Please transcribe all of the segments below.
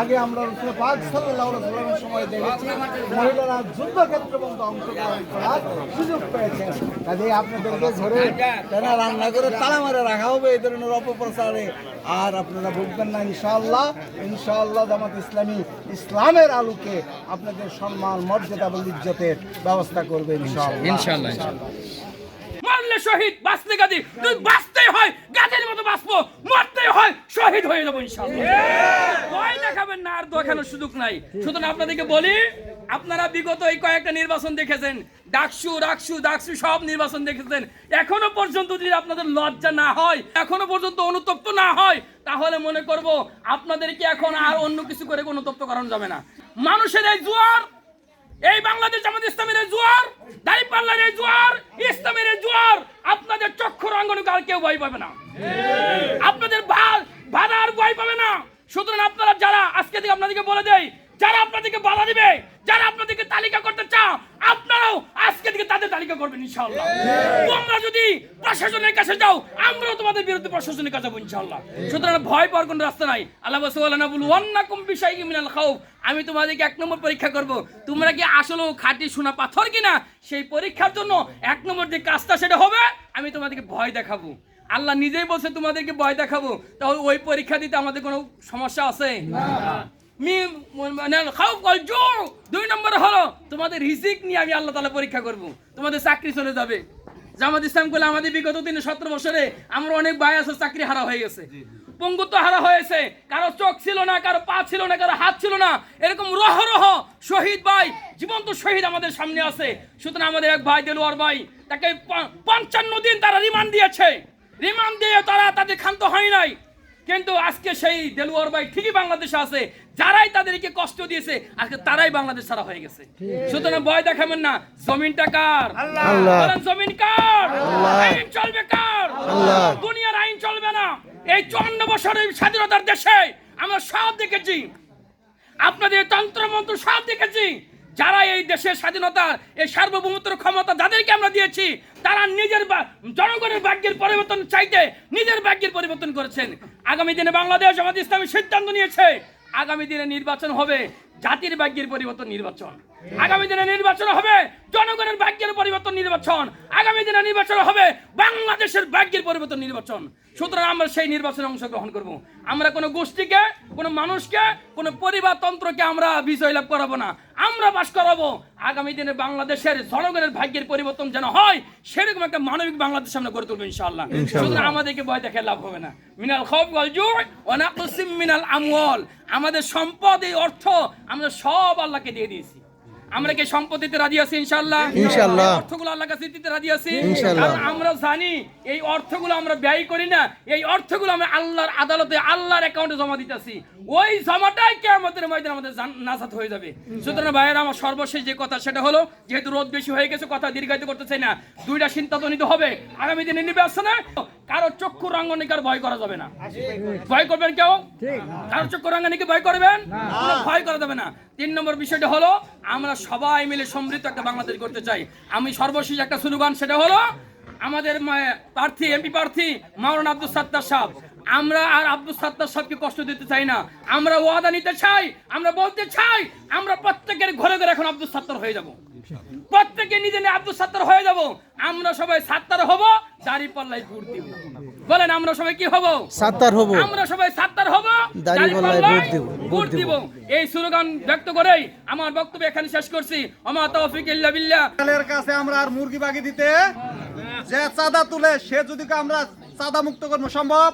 আগে আমরা রসুল পাক সাল্লাল্লাহু আলাইহি সাল্লামের সময় দেখেছি মহিলারা যুদ্ধক্ষেত্রে পর্যন্ত অংশগ্রহণ করার সুযোগ পেয়েছেন কাজে আপনাদেরকে ধরে তারা রান্না করে তালা মারে রাখা হবে এই ধরনের অপপ্রচারে। আর আপনারা ভুগবেন না ইনশাআল্লাহ ইনশাআল্লাহ জামাত ইসলামী ইসলামের আলোকে আপনাদের সম্মান মর্যাদা এবং ইজ্জতের ব্যবস্থা করবে ইনশাআল্লাহ। ইনশাআল্লাহ মারলে শহীদ বাঁচলে গাদি। তুই বাঁচতেই হয় গাছের মতো বাঁচবো মরতেই হয় শহীদ হয়ে যাব ইনশাআল্লাহ। ভয় দেখাবেন না, আর দেখানোর সুযোগ নাই। সুতরাং আপনাদেরকে বলি, আপনারা বিগত এই কয়েকটা নির্বাচন দেখেছেন। ডাকসু, রাকসু ডাকসু সব নির্বাচন দেখেছেন। এখনও পর্যন্ত যদি আপনাদের লজ্জা না হয়, এখনও পর্যন্ত অনুতপ্ত না হয়, তাহলে মনে করব আপনাদেরকে এখন আর অন্য কিছু করে অনুতপ্ত করানো যাবে না। মানুষের এই জোয়ার, এই বাংলাদেশ জামাত ইসলামের জোয়ার দাঁড়িপাল্লার এই জোয়ার, ইসলামের জোয়ার, আপনাদের চক্ষুর অঙ্গনে কার কেউ ভয় পাবে না। আপনাদের ভা- বাধা আর ভয় পাবে না। সুতরাং আপনারা যারা আজকে থেকে আপনাদেরকে বলে দেই, যারা আপনাদেরকে বাধা দিবে, যারা আপনাদেরকে তালিকা করতে চাও, আপনারাও আজকে থেকে তাদের তালিকা করবেন ইনশাআল্লাহ। তোমরা যদি প্রশাসনের কাছে যাও, আমরাও তোমাদের বিরুদ্ধে প্রশাসনের কাছে যাব ইনশাআল্লাহ। সুতরাং ভয় পাওয়ার কোনো রাস্তা নাই। আল্লাহ সুবহানাহু ওয়া তাআলা ওয়ান্নাকুম বিশাইইম মিনাল খাউফ। আমি তোমাদেরকে এক নম্বর পরীক্ষা করব। তোমরা কি আসলে খাঁটি সোনা পাথর কিনা? সেই পরীক্ষার জন্য এক নম্বর যে কাজটা সেটা হবে, আমি তোমাদেরকে ভয় দেখাবো। আল্লাহ নিজেই বলছে তোমাদেরকে ভয় দেখাবো। তাহলে ওই পরীক্ষা দিতে আমাদের কোনো সমস্যা আছে? মানে দুই নম্বর হলো তোমাদের রিজিক নিয়ে আমি আল্লাহ তাআলা পরীক্ষা করব। তোমাদের চাকরি চলে যাবে। জামাত ইসলাম করলে আমাদের বিগত দিনে সতেরো বছরে আমরা অনেক ভাই আছে চাকরি হারা হয়ে গেছে। পঙ্গুত্ব হারা হয়েছে। কারও চোখ ছিল না কারও পা ছিল না কারও হাত ছিল না। এরকম রহ রহ শহীদ ভাই জীবন্ত শহীদ আমাদের সামনে আছে। সুতরাং আমাদের এক ভাই দেলোয়ার ভাই তাকে পঞ্চান্ন দিন তারা রিমান্ড দিয়েছে। রিমান্ড দিয়ে তারা তাদের ক্ষান্ত হয় নাই। কিন্তু আজকে সেই দেলুয়ার ভাই ঠিকই বাংলাদেশে আছে যারাই তাদেরকে কষ্ট দিয়েছে আজকে তারাই বাংলাদেশ ছাড়া হয়ে গেছে। সুতরাং ভয় দেখাবেন না জমিনটা কার? জমিন কার? আইন চলবে কার? দুনিয়ার আইন চলবে না। এই চুয়ান্ন বছরের স্বাধীনতার দেশে আমরা সব দেখেছি। আপনাদের তন্ত্রমন্ত্র সব দেখেছি। যারা এই দেশের স্বাধীনতার এই সার্বভৌমত্বের ক্ষমতা যাদেরকে আমরা দিয়েছি, তারা নিজের জনগণের ভাগ্যের পরিবর্তন চাইতে নিজের ভাগ্যের পরিবর্তন করেছেন। আগামী দিনে বাংলাদেশ আমাদের ইসলামী সিদ্ধান্ত নিয়েছে। আগামী দিনে নির্বাচন হবে, জাতির ভাগ্যের পরিবর্তন নির্বাচন। আগামী দিনে নির্বাচন হবে জনগণের ভাগ্যের পরিবর্তন নির্বাচন। আগামী দিনে নির্বাচন হবে বাংলাদেশের ভাগ্যের পরিবর্তন নির্বাচন। সুতরাং আমরা সেই নির্বাচনে অংশগ্রহণ করব। আমরা কোনো গোষ্ঠীকে কোনো মানুষকে কোনো পরিবারতন্ত্রকে আমরা বিজয় লাভ করাবো না। আমরা বাস করাবো আগামী দিনে বাংলাদেশের জনগণের ভাগ্যের পরিবর্তন যেন হয় সেরকম একটা মানবিক বাংলাদেশ আমরা গড়ে তুলবো ইনশাআল্লাহ। সুতরাং আমাদেরকে ভয় দেখে লাভ হবে না। মিনাল খব মিনাল আমওয়াল। আমাদের সম্পদ এই অর্থ আমরা সব আল্লাহকে দিয়ে দিয়েছি। আমরা কি সম্পত্তিতে রাজি আছি ইনশাআল্লাহ? ইনশাআল্লাহ। অর্থগুলো আল্লাহ কাছে দিতে রাজি আছি? ইনশাআল্লাহ। আমরা জানি এই অর্থগুলো আমরা ব্যয় করি না এই অর্থগুলো আমরা আল্লাহর আদালতে আল্লাহর অ্যাকাউন্টে জমা দিতেছি। ওই জমাটাই কেয়ামতের ময়দানে আমাদের নাজাত হয়ে যাবে। সুতরাং ভাইয়েরা আমার সর্বশেষ যে কথা সেটা হলো যেহেতু রোদ বেশি হয়ে গেছে কথা দীর্ঘায়িত করতে চাই না। দুইটা সিদ্ধান্ত নিতে হবে। আগামী দিনে নিবে আসছে না? কারও চক্ষু রঙ্গনিকার ভয় করা যাবে না। ভয় করবেন কেউ? কারও চক্ষু রঙ্গনিকে ভয় করবেন? ভয় করা যাবে না। তিন নম্বর বিষয়টা হলো আমরা সবাই মিলে সমৃদ্ধ একটা বাংলাদেশ করতে চাই। আমি সর্বশেষ একটা স্লোগান সেটা হলো আমাদের প্রার্থী এমপি প্রার্থী মাওলানা আব্দুল সাত্তার সাহেব। আমরা আর আব্দুল সাত্তার সাহেবকে কষ্ট দিতে চাই না। আমরা ওয়াদা নিতে চাই আমরা বলতে চাই আমরা প্রত্যেকের ঘরে ঘরে এখন আব্দুল সাত্তার হয়ে যাব। প্রত্যেকে নিজে নিজে আব্দুল সাত্তার হয়ে যাব। আমরা সবাই সাত্তার হব দাড়ি পাল্লাই ভোট দিব। বলেন আমরা সবাই কি হব? সাত্তার হব। আমরা সবাই সাত্তার হব দাঁড়িপাল্লায় ভোট দিব, ভোট দিব। এই স্লোগান ব্যক্ত করেই আমার বক্তব্য এখানে শেষ করছি। আমা তৌফিক ইল্লা বিল্লাহ। এর কাছে আমরা আর মুরগি বাগি দিতে যে চাঁদা তুলে সে যদি আমরা চাঁদা মুক্ত করব সম্ভব?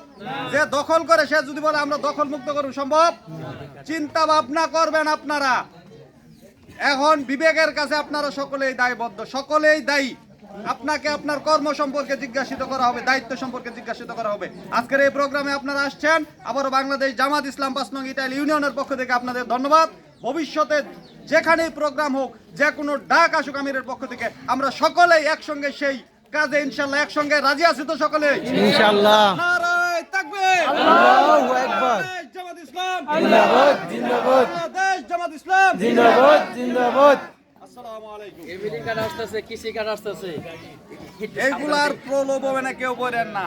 যে দখল করে সে যদি বলে আমরা দখল মুক্ত করব সম্ভব? চিন্তা ভাবনা করবেন আপনারা। এখন বিবেকের কাছে আপনারা সকলেই দায়বদ্ধ সকলেই দায়ী। আপনাকে আপনার কর্ম সম্পর্কে জিজ্ঞাসিত করা হবে দায়িত্ব সম্পর্কে জিজ্ঞাসিত করা হবে। আজকের এই প্রোগ্রামে আপনারা আসছেন আবারও বাংলাদেশ জামাত ইসলাম পাঁচ নং ইটাইল ইউনিয়নের পক্ষ থেকে আপনাদের ধন্যবাদ। ভবিষ্যতে যেখানেই প্রোগ্রাম হোক যে কোনো ডাক আসুক আমিরের পক্ষ থেকে আমরা সকলেই একসঙ্গে সেই কাজে ইনশাল্লাহ একসঙ্গে রাজি আছি তো সকলে। আল্লাহু আকবার। জামাত ইসলাম। জিন্দাবাদ জিন্দাবাদ। জামাত ইসলাম। জিন্দাবাদ জিন্দাবাদ। এইগুলার প্রলোভনে কেউ বলেন না।